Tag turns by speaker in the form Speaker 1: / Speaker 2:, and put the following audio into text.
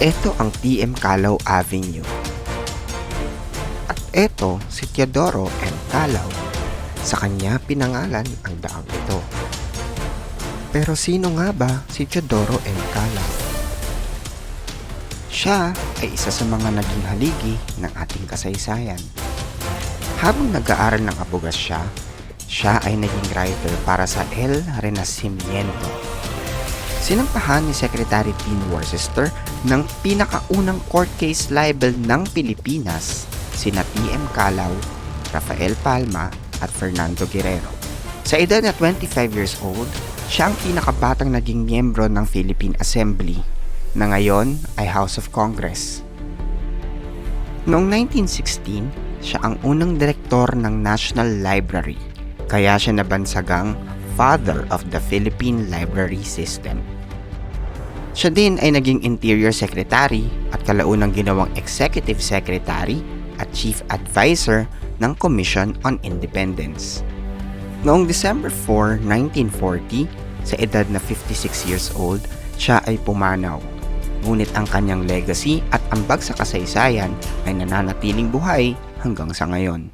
Speaker 1: Ito ang TM Calaw Avenue. At ito si Teodoro M. Calaw. Sa kanya pinangalan ang daang ito. Pero sino nga ba si Teodoro M. Calaw? Siya ay isa sa mga naging haligi ng ating kasaysayan. Habang nag-aaral ng abogasya, siya ay naging writer para sa El Renacimiento. Sinampahan ni Secretary Dean Worcester ng pinakaunang court case libel ng Pilipinas, sina T.M. Calaw, Rafael Palma at Fernando Guerrero. Sa edad na 25 years old, siya ang pinakabatang naging miyembro ng Philippine Assembly na ngayon ay House of Congress. Noong 1916, siya ang unang direktor ng National Library, kaya siya nabansagang Father of the Philippine Library System. Siya din ay naging Interior Secretary at kalaunang ginawang Executive Secretary at Chief Advisor ng Commission on Independence. Noong December 4, 1940, sa edad na 56 years old, siya ay pumanaw. Ngunit ang kanyang legacy at ambag sa kasaysayan ay nananatiling buhay hanggang sa ngayon.